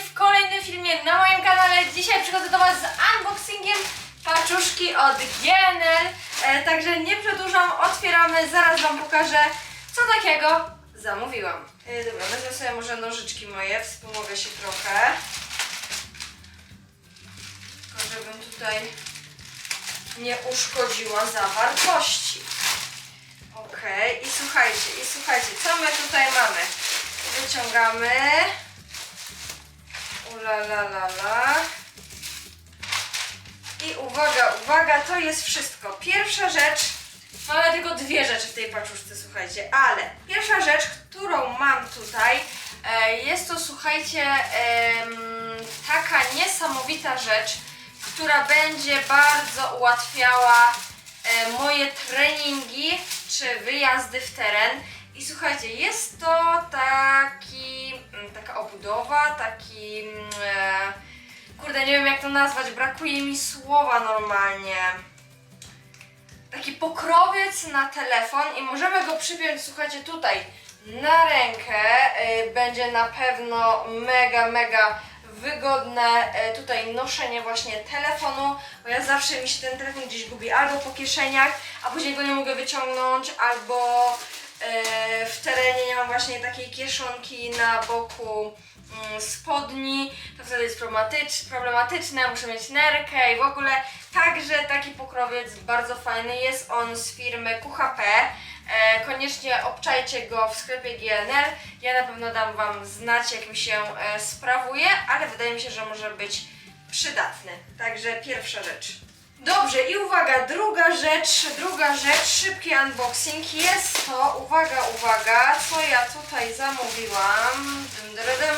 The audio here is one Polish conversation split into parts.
W kolejnym filmie na moim kanale. Dzisiaj przychodzę do Was z unboxingiem paczuszki od GNL. E, także nie przedłużam, otwieramy, zaraz Wam pokażę co takiego zamówiłam. E, dobra, wezmę sobie może nożyczki moje, wspomogę się trochę. Tylko żebym tutaj nie uszkodziła zawartości. Okej, okay. i słuchajcie, i słuchajcie, co my tutaj mamy? Wyciągamy. Ula la la la. I uwaga, uwaga, to jest wszystko. Pierwsza rzecz, mamy tylko dwie rzeczy w tej paczuszce, słuchajcie, ale pierwsza rzecz, którą mam tutaj, e, jest to, słuchajcie, taka niesamowita rzecz, która będzie bardzo ułatwiała e, moje treningi czy wyjazdy w teren. I słuchajcie, jest to taki, taka obudowa, taki, e, kurde, nie wiem jak to nazwać, brakuje mi słowa normalnie. Taki pokrowiec na telefon i możemy go przypiąć, słuchajcie, tutaj na rękę. E, będzie na pewno mega, mega wygodne e, tutaj noszenie właśnie telefonu, bo ja zawsze mi się ten telefon gdzieś gubi albo po kieszeniach, a później go nie mogę wyciągnąć, albo w terenie nie mam właśnie takiej kieszonki na boku mm, spodni, to wtedy jest problematycz, problematyczne, muszę mieć nerkę i w ogóle także taki pokrowiec bardzo fajny jest on z firmy QHP. E, koniecznie obczajcie go w sklepie GNL. Ja na pewno dam Wam znać, jak mi się e, sprawuje, ale wydaje mi się, że może być przydatny. Także pierwsza rzecz. Dobrze, i uwaga, druga rzecz, druga rzecz, szybki unboxing. Jest to, uwaga, uwaga, co ja tutaj zamówiłam. Dym, dym, dym.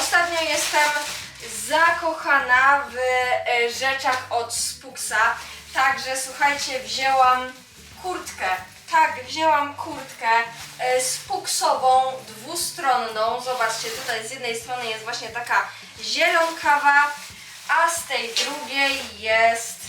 Ostatnio jestem zakochana w e, rzeczach od Spuksa. Także słuchajcie, wzięłam kurtkę. Tak, wzięłam kurtkę e, spuksową, dwustronną. Zobaczcie, tutaj z jednej strony jest właśnie taka zielonkawa, a z tej drugiej jest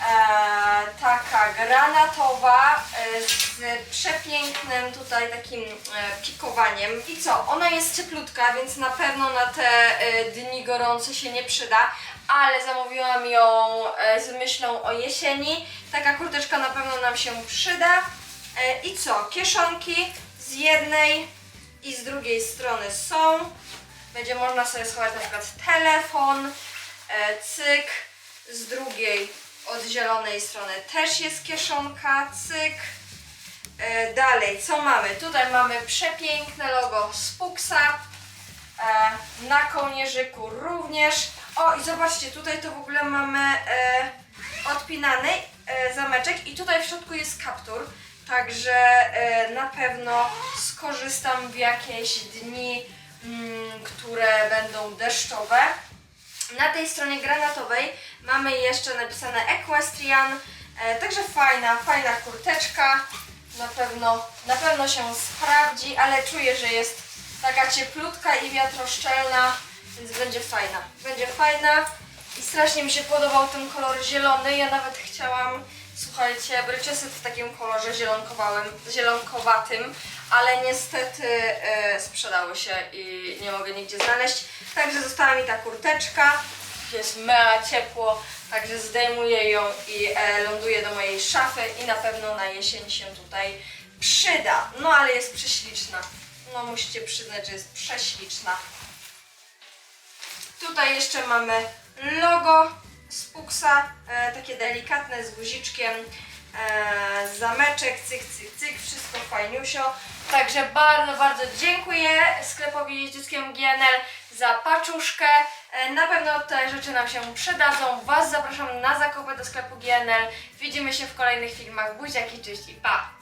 e, taka granatowa e, z przepięknym tutaj takim e, pikowaniem. I co? Ona jest cieplutka, więc na pewno na te e, dni gorące się nie przyda, ale zamówiłam ją e, z myślą o jesieni. Taka kurteczka na pewno nam się przyda. E, I co? Kieszonki z jednej i z drugiej strony są. Będzie można sobie schować na przykład telefon, cyk. Z drugiej od zielonej strony też jest kieszonka, cyk. E, dalej, co mamy? Tutaj mamy przepiękne logo Spuksa. E, na kołnierzyku również. O i zobaczcie, tutaj to w ogóle mamy e, odpinany e, zameczek i tutaj w środku jest kaptur. Także e, na pewno skorzystam w jakieś dni, mm, które będą deszczowe. Na tej stronie granatowej mamy jeszcze napisane Equestrian, e, także fajna, fajna kurteczka. Na pewno, na pewno się sprawdzi, ale czuję, że jest taka cieplutka i wiatroszczelna, więc będzie fajna. Będzie fajna i strasznie mi się podobał ten kolor zielony. Ja nawet chciałam, słuchajcie, bryczesyt w takim kolorze zielonkowałym, zielonkowatym, ale niestety e, sprzedały się i nie mogę nigdzie znaleźć. Także została mi ta kurteczka. Jest mega ciepło, także zdejmuję ją i e, ląduje do mojej szafy i na pewno na jesień się tutaj przyda. No ale jest prześliczna. No musicie przyznać, że jest prześliczna. Tutaj jeszcze mamy logo Spuksa, e, takie delikatne z guziczkiem, e, zameczek, cyk, cyk, cyk, wszystko fajniusio. Także bardzo, bardzo dziękuję sklepowi jeździeckiemu GNL za paczuszkę. E, na pewno te rzeczy nam się przydadzą. Was zapraszam na zakupy do sklepu GNL. Widzimy się w kolejnych filmach. Buziaki, cześć i pa!